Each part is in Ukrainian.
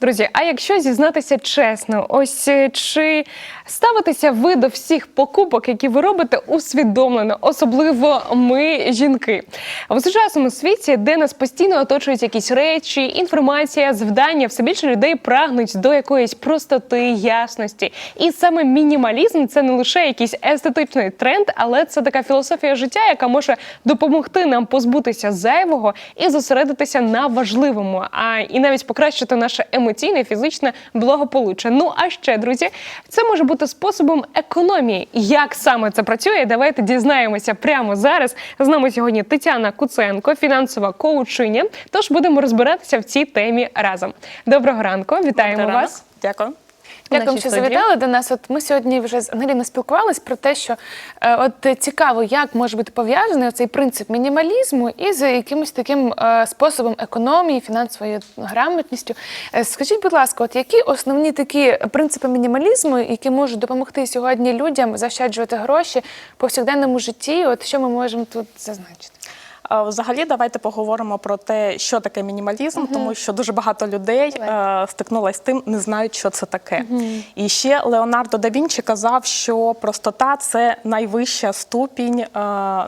Друзі, а якщо зізнатися чесно, ось е, чи ставитеся ви до всіх покупок, які ви робите, усвідомлено, особливо ми, жінки, в сучасному світі, де нас постійно оточують якісь речі, інформація, завдання, все більше людей прагнуть до якоїсь простоти, ясності. І саме мінімалізм це не лише якийсь естетичний тренд, але це така філософія життя, яка може допомогти нам позбутися зайвого і зосередитися на важливому, а і навіть покращити наше емоційне, фізичне благополуччя. Ну а ще, друзі, це може бути способом економії. Як саме це працює? Давайте дізнаємося прямо зараз. З нами сьогодні Тетяна Куценко, фінансова коучиня. Тож будемо розбиратися в цій темі разом. Доброго ранку, вітаємо Доброго вас. Дякую. Дякую, що завітали до нас. От ми сьогодні вже з Ангеліною спілкувалися про те, що е, от цікаво, як може бути пов'язаний цей принцип мінімалізму із якимось таким е, способом економії, фінансовою грамотністю. Е, скажіть, будь ласка, от які основні такі принципи мінімалізму, які можуть допомогти сьогодні людям заощаджувати гроші в повсякденному житті? От що ми можемо тут зазначити? Взагалі, давайте поговоримо про те, що таке мінімалізм, тому що дуже багато людей е, стикнулося з тим, не знають, що це таке. І ще Леонардо да Вінчі казав, що простота це найвища ступінь е,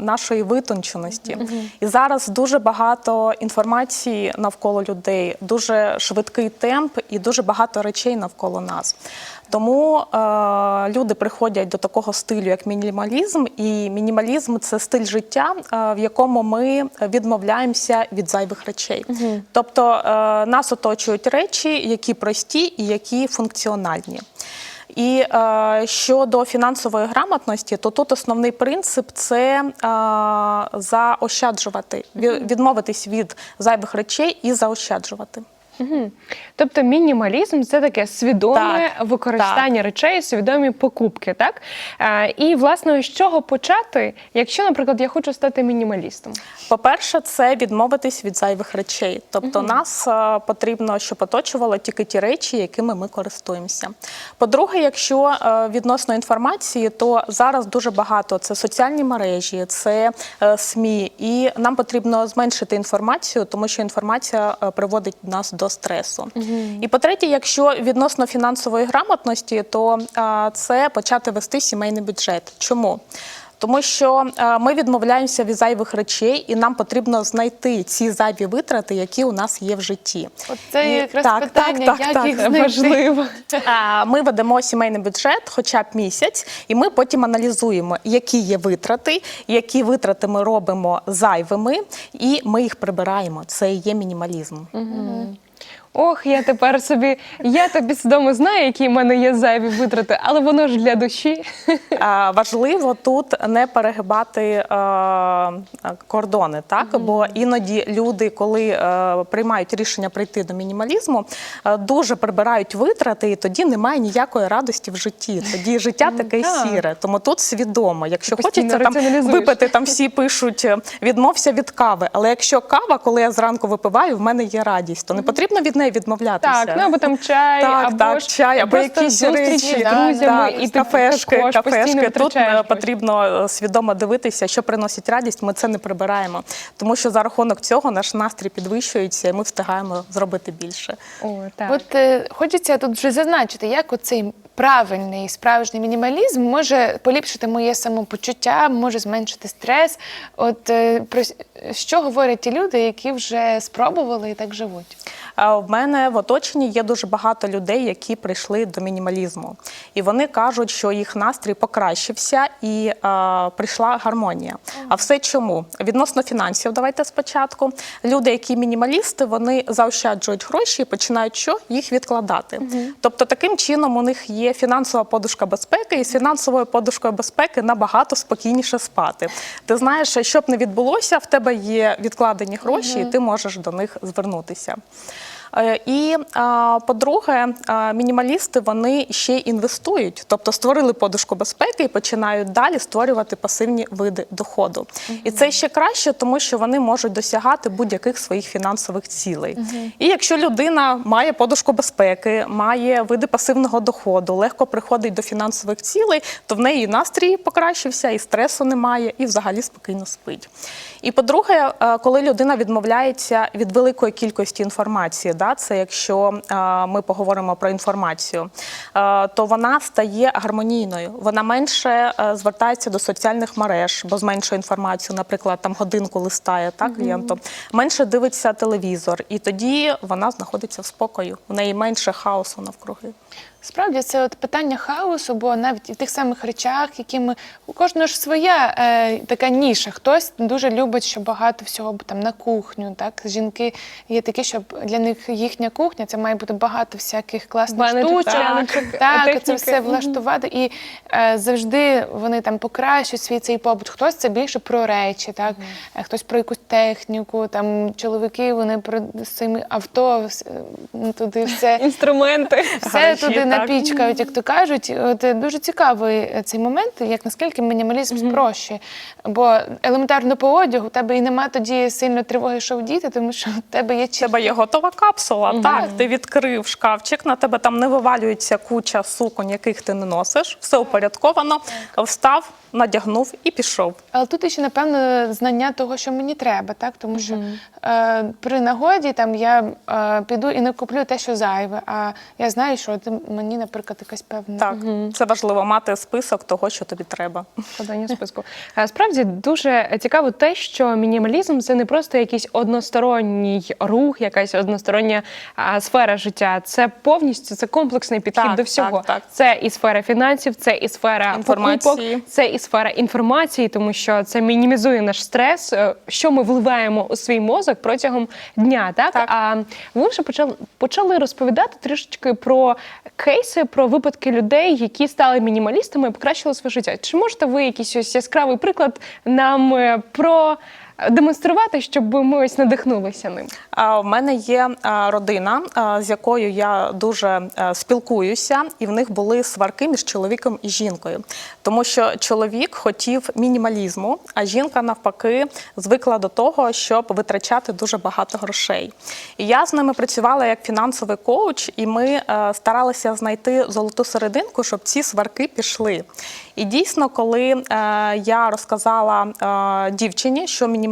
нашої витонченості. І зараз дуже багато інформації навколо людей, дуже швидкий темп і дуже багато речей навколо нас. Тому е, люди приходять до такого стилю, як мінімалізм, і мінімалізм це стиль життя, е, в якому ми відмовляємося від зайвих речей. Тобто е, нас оточують речі, які прості і які функціональні. І е, щодо фінансової грамотності, то тут основний принцип це е, заощаджувати, відмовитись від зайвих речей і заощаджувати. Мгм. Тобто мінімалізм це таке свідоме Так, використання речей, свідомі покупки, так? Е, і власне з чого почати, якщо, наприклад, я хочу стати мінімалістом? По-перше, це відмовитись від зайвих речей. Тобто, нас е, потрібно, щоб оточувало тільки ті речі, якими ми користуємося. По-друге, якщо е, відносно інформації, то зараз дуже багато це соціальні мережі, це е, СМІ, і нам потрібно зменшити інформацію, тому що інформація приводить нас до стресу. І по-третє, якщо відносно фінансової грамотності, то е, це почати вести сімейний бюджет. Чому? Тому що ми відмовляємося від зайвих речей, і нам потрібно знайти ці зайві витрати, які у нас є в житті. От це І- якраз так, питання, так, так, як так. їх знайти. важливо. А, Ми ведемо сімейний бюджет хоча б місяць, і ми потім аналізуємо, які є витрати, які витрати ми робимо зайвими, і ми їх прибираємо. Це і є мінімалізм. Ох, я тепер собі, я тобі свідомо знаю, які в мене є зайві витрати, але воно ж для душі. А, Важливо тут не перегибати е, кордони, так бо іноді люди, коли е, приймають рішення прийти до мінімалізму, е, дуже прибирають витрати, і тоді немає ніякої радості в житті. Тоді життя таке так. сіре. Тому тут свідомо. Якщо Ти хочеться там випити, там всі пишуть відмовся від кави. Але якщо кава, коли я зранку випиваю, в мене є радість, то не потрібно від неї відмовлятися. Так, ну або там чай, Так, або так, ж чай, або якісь зустрічі речі, з друзями, так, і кафешки, також кафешки. Тут витрачаєш е, потрібно е, свідомо дивитися, що приносить радість. Ми це не прибираємо, тому що за рахунок цього наш настрій підвищується, і ми встигаємо зробити більше. О, так. От е, хочеться тут вже зазначити, як оцей правильний справжній мінімалізм може поліпшити моє самопочуття, може зменшити стрес. От е, що говорять ті люди, які вже спробували і так живуть? В мене в оточенні є дуже багато людей, які прийшли до мінімалізму, і вони кажуть, що їх настрій покращився і а, прийшла гармонія. А все чому? Відносно фінансів, давайте спочатку. Люди, які мінімалісти, вони заощаджують гроші і починають що їх відкладати. Тобто, таким чином у них є фінансова подушка безпеки, і з фінансовою подушкою безпеки набагато спокійніше спати. Ти знаєш, що б не відбулося, в тебе є відкладені гроші, і ти можеш до них звернутися. Е, І по-друге, мінімалісти вони ще інвестують, тобто створили подушку безпеки і починають далі створювати пасивні види доходу. І це ще краще, тому що вони можуть досягати будь-яких своїх фінансових цілей. І якщо людина має подушку безпеки, має види пасивного доходу, легко приходить до фінансових цілей, то в неї і настрій покращився, і стресу немає, і взагалі спокійно спить. І по-друге, е, коли людина відмовляється від великої кількості інформації, да, це якщо е, ми поговоримо про інформацію, е, то вона стає гармонійною. Вона менше е, звертається до соціальних мереж, бо зменшує інформацію, наприклад, там годинку листає так, клієнту, менше дивиться телевізор, і тоді вона знаходиться в спокою. В неї менше хаосу навкруги. Справді це от питання хаосу, бо навіть в тих самих речах, які ми у кожного ж своя е, така ніша. Хтось дуже любить, що багато всього там на кухню. Так жінки є такі, щоб для них їхня кухня це має бути багато всяких класних штучок. скляночок, Так, це все влаштувати. І е, завжди вони там покращують свій цей побут. Хтось це більше про речі, так Е, хтось про якусь техніку. Там чоловіки вони про цими авто е, туди все Інструменти. все Гаражі, туди так. напічкають, як то кажуть. От е, дуже цікавий цей момент, як наскільки мінімалізм спрощує. Бо елементарно по одягу у тебе і нема тоді сильно тривоги, що вдіти, тому що в тебе є тебе є готова капсула. Так, ти відкрив шкафчик, на тебе там не вивалюється куча суконь, яких ти не носиш. Все упорядковано, встав, надягнув і пішов. Але тут ще напевно знання того, що мені треба, так тому що е, при нагоді там я е, піду і не куплю те, що зайве. А я знаю, що мені, наприклад, якась певна Так, це важливо мати список того, що тобі треба. Складання списку. Справді дуже цікаво те, що мінімалізм це не просто якийсь односторонній рух, якась одностороння а, сфера життя. Це повністю це комплексний підхід Так, до всього. так, так. Це і сфера фінансів, це і сфера Інформації. покупок, це і сфера інформації, тому що це мінімізує наш стрес, е, що ми вливаємо у свій мозок протягом дня. Так, Так. а ви вже почали почали розповідати трішечки про кейси, про випадки людей, які стали мінімалістами і покращили своє життя. Чи можете ви якийсь ось яскравий приклад нам е, продемонструвати, щоб ми ось надихнулися ним? В мене є родина, з якою я дуже е, спілкуюся, і в них були сварки між чоловіком і жінкою, тому що чоловік хотів мінімалізму, а жінка навпаки звикла до того, щоб витрачати дуже багато грошей. І я з ними працювала як фінансовий коуч, і ми е, старалися знайти золоту серединку, щоб ці сварки пішли. І дійсно, коли е, я розказала дівчині, що мінімалізм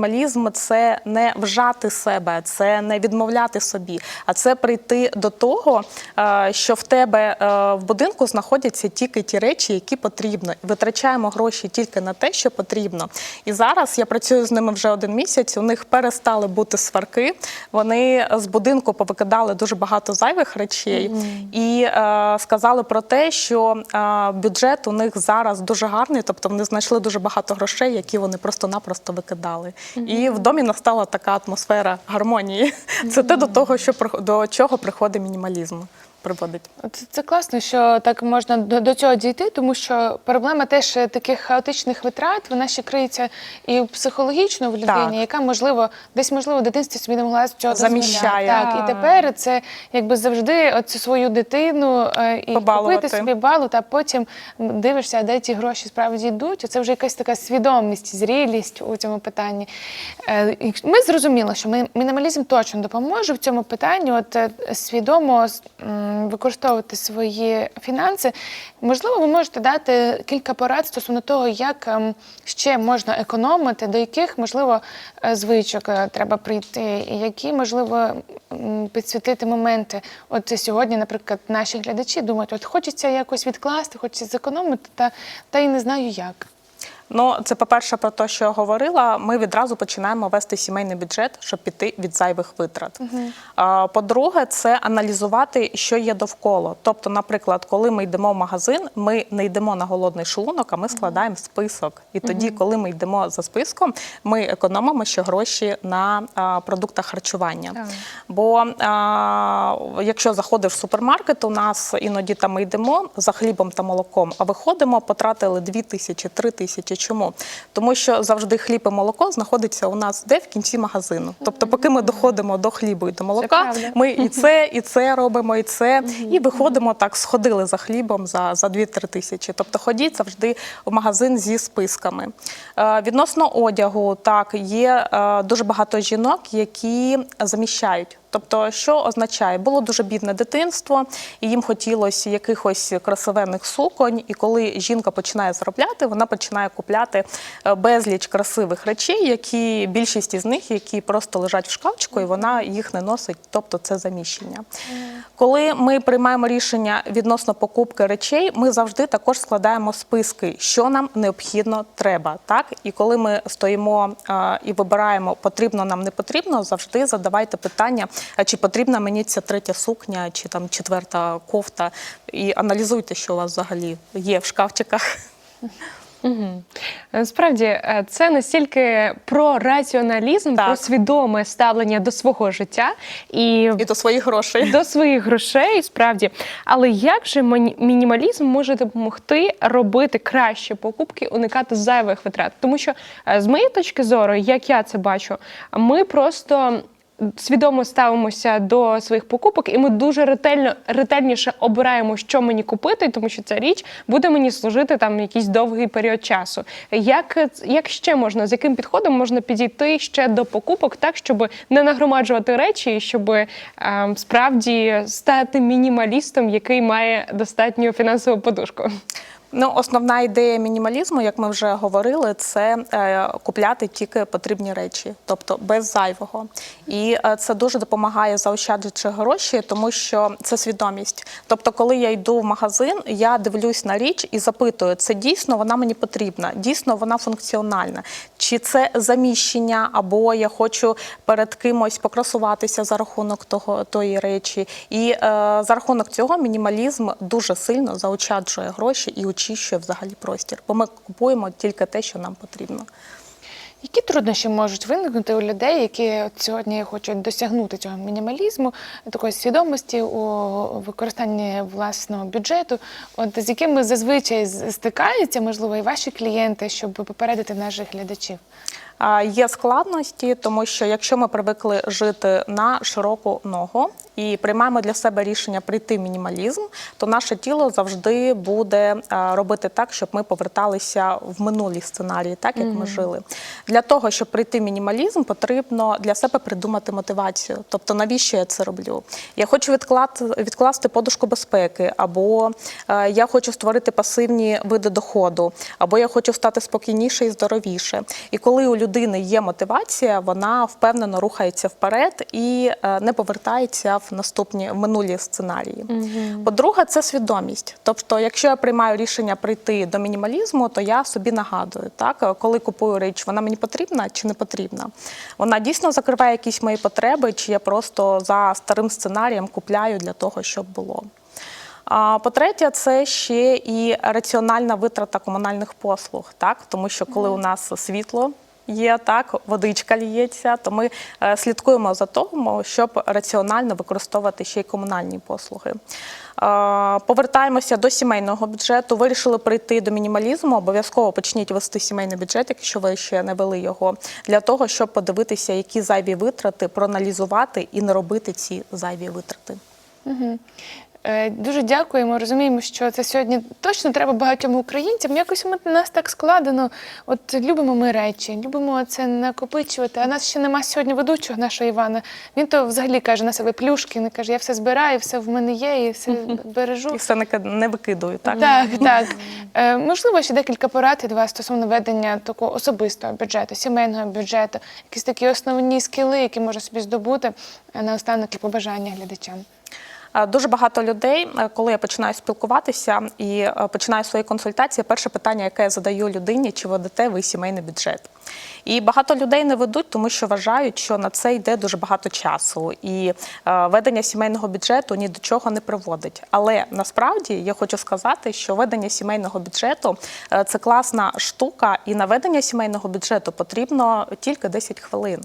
це не вжати себе, це не відмовляти собі, а це прийти до того, е, що в тебе е, в будинку знаходяться тільки ті речі, які потрібно. Витрачаємо гроші тільки на те, що потрібно. І зараз я працюю з ними вже один місяць. У них перестали бути сварки. Вони з будинку повикидали дуже багато зайвих речей і е, сказали про те, що е, бюджет у них зараз дуже гарний, тобто вони знайшли дуже багато грошей, які вони просто-напросто викидали. І в домі настала така атмосфера гармонії. Це те до того, що до чого приходить мінімалізм. Приводить. Це, це класно, що так можна до, до цього дійти, тому що проблема теж е, таких хаотичних витрат, вона ще криється і психологічно в людині, Так. яка можливо десь можливо в дитинстві собі не могла цього Заміщає. Так, і тепер це якби завжди оцю свою дитину е, і Побалувати. купити собі балу, та потім дивишся, де ті гроші справді йдуть. Це вже якась така свідомість, зрілість у цьому питанні. Е, Ми зрозуміли, що ми- мінімалізм точно допоможе в цьому питанні. От е, свідомо м, використовувати свої фінанси. Можливо, ви можете дати кілька порад стосовно того, як ем, ще можна економити, до яких можливо е, звичок е, треба прийти, і які можливо підсвітити моменти. От сьогодні, наприклад, наші глядачі думають, от хочеться якось відкласти, хочеться зекономити, та, та й не знаю як. Ну, це по-перше, про те, що я говорила. Ми відразу починаємо вести сімейний бюджет, щоб піти від зайвих витрат. А, По-друге, це аналізувати, що є довкола. Тобто, наприклад, коли ми йдемо в магазин, ми не йдемо на голодний шлунок, а ми складаємо список. І тоді, коли ми йдемо за списком, ми економимо ще гроші на продуктах харчування. Так. Бо якщо заходиш в супермаркет, у нас іноді там ми йдемо за хлібом та молоком, а виходимо, потратили 2 тисячі, 3 тисячі. Чому? Тому що завжди хліб і молоко знаходиться у нас де в кінці магазину. Тобто, поки ми доходимо до хлібу і до молока, ми і це, і це робимо, і це, і виходимо так, сходили за хлібом за, за 2-3 тисячі. Тобто ходіть завжди в магазин зі списками. Е, відносно одягу, так, є е, дуже багато жінок, які заміщають. Тобто, що означає, було дуже бідне дитинство, і їм хотілося якихось красивенних суконь. І коли жінка починає заробляти, вона починає купляти е, безліч красивих речей, які більшість із них, які просто лежать в шкафчику, і вона їх не носить. Тобто це заміщення. Коли ми приймаємо рішення відносно покупки речей, ми завжди також складаємо списки, що нам необхідно треба. Так і коли ми стоїмо е, і вибираємо, потрібно нам не потрібно, завжди задавайте питання, а чи потрібна мені ця третя сукня, чи там четверта кофта, і аналізуйте, що у вас взагалі є в шкафчиках. Угу. Справді, е, це настільки про раціоналізм, Так. про свідоме ставлення до свого життя і І до своїх грошей. до своїх грошей, справді. Але як же мінімалізм може допомогти робити кращі покупки, уникати зайвих витрат? Тому що е, з моєї точки зору, як я це бачу, ми просто. Свідомо ставимося до своїх покупок, і ми дуже ретельно ретельніше обираємо, що мені купити, тому що ця річ буде мені служити там якийсь довгий період часу. Як, як ще можна, з яким підходом можна підійти ще до покупок, так щоб не нагромаджувати речі, щоб е, справді стати мінімалістом, який має достатню фінансову подушку? Ну, основна ідея мінімалізму, як ми вже говорили, це е, купляти тільки потрібні речі, тобто без зайвого. І е, це дуже допомагає заощаджуючи гроші, тому що це свідомість. Тобто, коли я йду в магазин, я дивлюсь на річ і запитую, це дійсно вона мені потрібна, дійсно вона функціональна, чи це заміщення, або я хочу перед кимось покрасуватися за рахунок того тої речі. І е, за рахунок цього мінімалізм дуже сильно заощаджує гроші і очищує взагалі простір, бо ми купуємо тільки те, що нам потрібно. Які труднощі можуть виникнути у людей, які от сьогодні хочуть досягнути цього мінімалізму, такої свідомості у використанні власного бюджету? От з якими зазвичай стикаються, можливо, і ваші клієнти, щоб попередити наших глядачів? Є складності, тому що якщо ми привикли жити на широку ногу і приймаємо для себе рішення прийти в мінімалізм, то наше тіло завжди буде робити так, щоб ми поверталися в минулі сценарії, так як ми жили. Для того, щоб прийти в мінімалізм, потрібно для себе придумати мотивацію. Тобто, навіщо я це роблю? Я хочу відклад, відкласти подушку безпеки, або е, я хочу створити пасивні види доходу, або я хочу стати спокійніше і здоровіше. І коли у людини є мотивація, вона впевнено рухається вперед і е, не повертається в наступні в минулі сценарії. По-друге, це свідомість. Тобто, якщо я приймаю рішення прийти до мінімалізму, то я собі нагадую, так коли купую річ, вона мені потрібна чи не потрібна. Вона дійсно закриває якісь мої потреби, чи я просто за старим сценарієм купляю для того, щоб було. А по-третє, це ще і раціональна витрата комунальних послуг, так тому що коли у нас світло. Є так, водичка ліється, то ми е, слідкуємо за тому, щоб раціонально використовувати ще й комунальні послуги. Е, повертаємося до сімейного бюджету. Вирішили прийти до мінімалізму. Обов'язково почніть вести сімейний бюджет, якщо ви ще не вели його, для того, щоб подивитися, які зайві витрати, проаналізувати і не робити ці зайві витрати. Е, Дуже дякуємо. Розуміємо, що це сьогодні точно треба багатьом українцям. Якось ми нас так складено. От любимо ми речі, любимо це накопичувати. А нас ще нема сьогодні ведучого нашого Івана. Він то взагалі каже на себе плюшки. Він каже, я все збираю, все в мене є, і все бережу. І все не, викидую, так? Так, так. Е, можливо, ще декілька порад від вас стосовно ведення такого особистого бюджету, сімейного бюджету, якісь такі основні скіли, які можна собі здобути е, наостанок і побажання глядачам. Е, Дуже багато людей, е, коли я починаю спілкуватися і е, починаю свої консультації, перше питання, яке я задаю людині, чи ведете ви сімейний бюджет? І багато людей не ведуть, тому що вважають, що на це йде дуже багато часу, і ведення сімейного бюджету ні до чого не приводить. Але насправді я хочу сказати, що ведення сімейного бюджету це класна штука, і на ведення сімейного бюджету потрібно тільки 10 хвилин.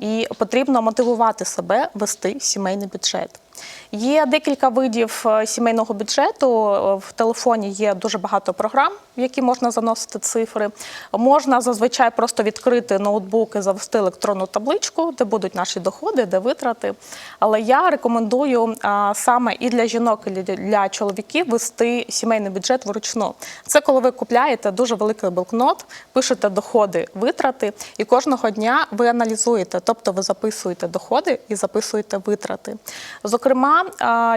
І потрібно мотивувати себе вести сімейний бюджет. Є декілька видів е, сімейного бюджету. Е, В телефоні є дуже багато програм, в які можна заносити цифри. Можна зазвичай просто відкрити ноутбук і завести електронну табличку, де будуть наші доходи, де витрати. Але я рекомендую саме і для жінок, і для чоловіків вести сімейний бюджет вручну. Це коли ви купляєте дуже великий блокнот, пишете доходи, витрати, і кожного дня ви аналізуєте, тобто ви записуєте доходи і записуєте витрати. Зокрема,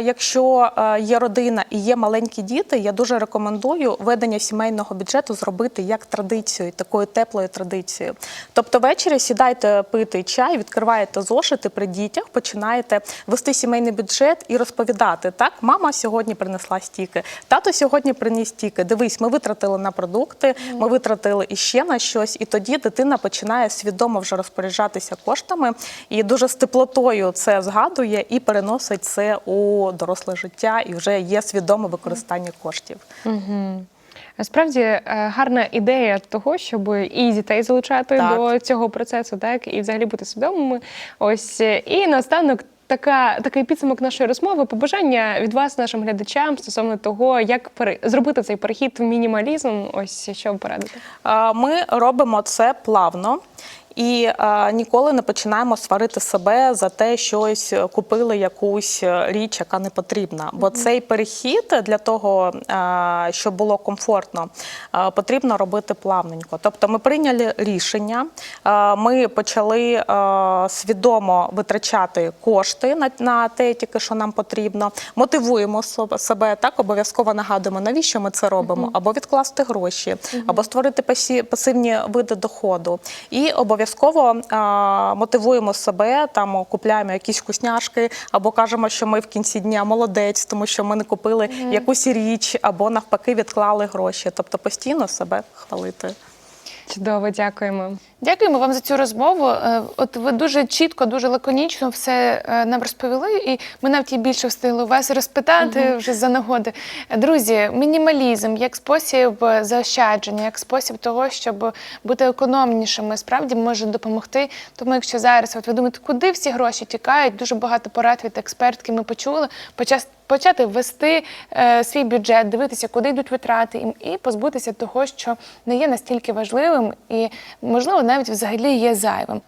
якщо є родина і є маленькі діти, я дуже рекомендую ведення сімейного бюджету зробити як традицію, такою теплою традицією. Тобто ввечері сідайте пити чай, відкриваєте зошити при дітях, починаєте вести сімейний бюджет і розповідати: так, мама сьогодні принесла стільки, тато сьогодні приніс стільки. Дивись, ми витратили на продукти, ми витратили іще на щось, і тоді дитина починає свідомо вже розпоряджатися коштами і дуже з теплотою це згадує і переносить це у доросле життя, і вже є свідоме використання коштів. Насправді е, гарна ідея того, щоб і дітей залучати Так. до цього процесу, так і взагалі бути свідомими. Ось е, і наостанок. Така такий підсумок нашої розмови, побажання від вас, нашим глядачам, стосовно того, як пере... зробити цей перехід в мінімалізм. Ось що ви порадите. Ми робимо це плавно. І е, ніколи не починаємо сварити себе за те, що ось купили якусь е, річ, яка не потрібна. Бо цей перехід для того, е, щоб було комфортно, е, потрібно робити плавненько. Тобто ми прийняли рішення, е, ми почали е, свідомо витрачати кошти на, на те, тільки що нам потрібно, мотивуємо себе так, обов'язково нагадуємо, навіщо ми це робимо, або відкласти гроші, або створити пасі- пасивні види доходу. І обов'язково а, мотивуємо себе, там купляємо якісь вкусняшки, або кажемо, що ми в кінці дня молодець, тому що ми не купили якусь річ, або навпаки відклали гроші. Тобто постійно себе хвалити. Чудово, дякуємо. Дякуємо вам за цю розмову. Е, От ви дуже чітко, дуже лаконічно все е, нам розповіли, і ми навіть і більше встигли вас розпитати вже за нагоди. Друзі, мінімалізм як спосіб заощадження, як спосіб того, щоб бути економнішими, справді може допомогти. Тому, якщо зараз от ви думаєте, куди всі гроші тікають, дуже багато порад від експертки ми почули. Почас- Почати вести е, свій бюджет, дивитися, куди йдуть витрати, і, і позбутися того, що не є настільки важливим, і можливо навіть взагалі є зайвим.